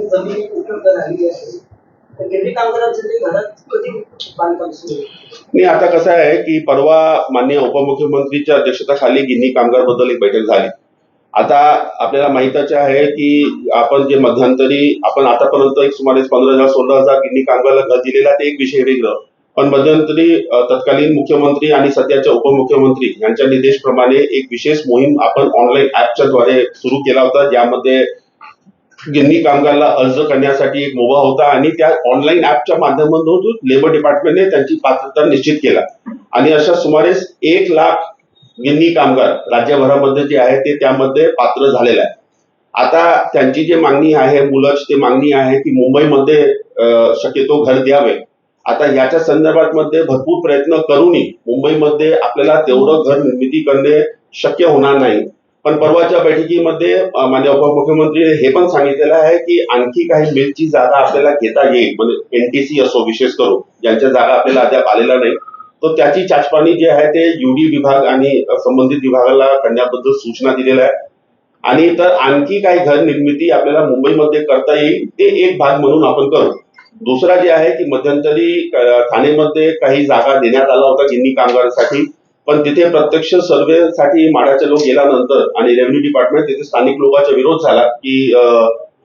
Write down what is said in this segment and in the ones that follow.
ती जमीन उपलब्ध झालेली आहे? नाही आता कसं आहे की परवा मान्य उपमुख्यमंत्रीच्या अध्यक्षतेखाली गिन्नी कामगारबद्दल एक बैठक झाली. आता आपल्याला माहितच आहे की आपण जे मध्यंतरी आपण आतापर्यंत एक सुमारे पंधरा हजार सोळा हजार गिन्नी कामगारला घर दिलेला ते एक विषय वेगळं पण मध्यंतरी तत्कालीन मुख्यमंत्री आणि सध्याच्या उपमुख्यमंत्री यांच्या निर्देशप्रमाणे एक विशेष मोहीम आपण ऑनलाईन ऍपच्या द्वारे सुरू केला होता ज्यामध्ये गिरणी कामगारला अर्ज करण्यासाठी एक मोबा होता आणि त्या ऑनलाईन ऍपच्या माध्यमातून लेबर डिपार्टमेंटने त्यांची पात्रता निश्चित केला. आणि अशा सुमारे एक लाख गिरणी कामगार राज्यभरामध्ये जे आहे ते त्यामध्ये पात्र झालेले आहे आता त्यांची जी मागणी आहे मुलाची ती मागणी आहे की मुंबईमध्ये शक्यतो घर द्यावे. आता याच्या संदर्भात मध्ये भरपूर प्रयत्न करूनही मुंबईमध्ये आपल्याला तेवढं घर निर्मिती करणे शक्य होणार नाही. पण परवाच्या बैठकीमध्ये माझ्या उपमुख्यमंत्री हे पण सांगितलेलं आहे की आणखी काही मिलची जागा आपल्याला घेता येईल म्हणजे एनटीसी असो विशेष करून ज्यांच्या जागा आपल्याला अद्याप आलेल्या नाही तर त्याची चाचपाणी जी आहे ते युडी विभाग आणि संबंधित विभागाला करण्याबद्दल सूचना दिलेल्या आहे आणि तर आणखी काही घर निर्मिती आपल्याला मुंबईमध्ये करता येईल ते एक भाग म्हणून आपण करू. दुसरा जे आहे की मध्यंतरी ठाणेमध्ये काही जागा देण्यात आला होता गिन्नी कामगारांसाठी. पण तिथे प्रत्यक्ष सर्वेसाठी माड्याचे लोक गेल्यानंतर आणि रेव्हेन्यू डिपार्टमेंट तिथे स्थानिक लोकांचा विरोध झाला की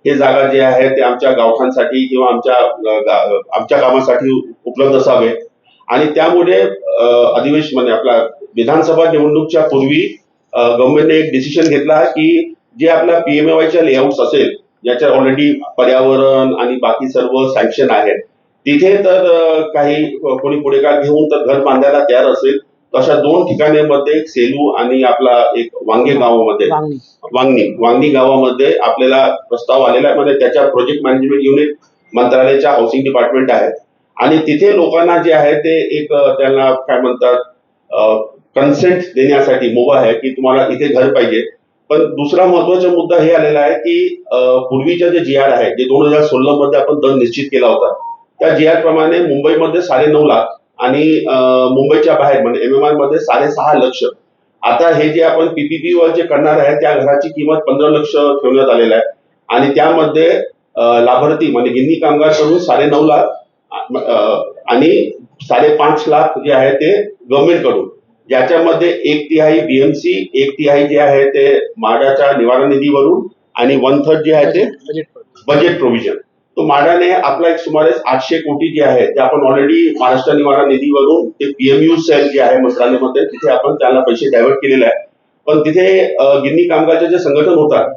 हे जागा जे आहे ते आमच्या गावठांसाठी किंवा आमच्या आमच्या कामासाठी उपलब्ध असावे. आणि त्यामुळे अधिवेशन म्हणजे आपला विधानसभा निवडणूकच्या पूर्वी गव्हर्नमेंटने एक डिसिशन घेतला की जे आपल्या पीएमएवायच्या लेआउट्स असेल ज्याच्या ऑलरेडी पर्यावरण आणि बाकी सर्व सँक्शन आहेत तिथे तर काही कोणी पुढेकार घेऊन तर घर बांधायला तयार असेल. तशा दोन ठिकाणीमध्ये एक सेलू आणि आपला एक वांगे गावामध्ये. वांगणी वांगणी वांगणी गावामध्ये आपल्याला प्रस्ताव आलेला आहे. म्हणजे त्याच्या प्रोजेक्ट मॅनेजमेंट युनिट मंत्रालयाच्या हाऊसिंग डिपार्टमेंट आहे आणि तिथे लोकांना जे आहे ते एक त्यांना काय म्हणतात कन्सेंट देण्यासाठी मोबा आहे की तुम्हाला इथे घर पाहिजे. पण दुसरा महत्त्वाचा मुद्दा हे आलेला आहे की पूर्वीच्या जे जी आर आहे जे दोन हजार सोळा मध्ये आपण दर निश्चित केला होता त्या जी आर प्रमाणे मुंबईमध्ये साडेनऊ लाख आणि मुंबईच्या बाहेर म्हणजे एम एम आरमध्ये साडेसहा लक्ष. आता हे जे आपण पीपीपी वर जे करणार आहे त्या घराची किंमत पंधरा लक्ष ठेवण्यात आलेला आहे. आणि त्यामध्ये लाभार्थी म्हणजे गिन्नी कामगार करून साडेनऊ लाख अं, आणि साडेपाच लाख जे आहे ते गव्हर्नमेंटकडून. ज्याच्यामध्ये एक तिहाई बीएमसी एक तिहाई जे आहे ते माडाच्या निवारण निधीवरून आणि वन थर्ड जे आहे ते बजेट बजेट प्रोव्हिजन तो माडाने आपला एक सुमारे आठशे कोटी जे आहे ते आपण ऑलरेडी महाराष्ट्र निवारण निधीवरून ते पीएमयू सेल जे आहे मंत्रालयामध्ये तिथे आपण त्यांना पैसे डायव्हर्ट केलेले आहे पण तिथे गिन्नी कामगारचे जे संघटन होतात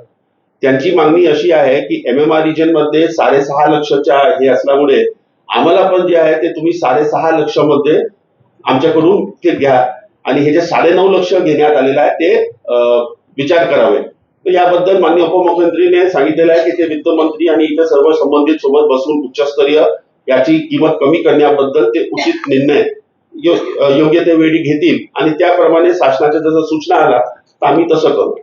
त्यांची मागणी अशी आहे की एम एम आर रिजनमध्ये साडेसहा लक्षच्या हे असल्यामुळे आम्हाला पण जे आहे ते तुम्ही साडेसहा लक्षमध्ये आमच्याकडून ते घ्या. आणि हे जे साडेनऊ लक्ष घेण्यात आलेलं आहे ते विचार करावे. याबद्दल माननीय उपमुख्यमंत्रीने सांगितलेलं आहे की ते वित्तमंत्री आणि इतर सर्व संबंधित सोबत बसून उच्चस्तरीय याची किंमत कमी करण्याबद्दल ते उचित निर्णय योग्य त्या वेळी घेतील आणि त्याप्रमाणे शासनाच्या जसं सूचना आला तर आम्ही तसं करू.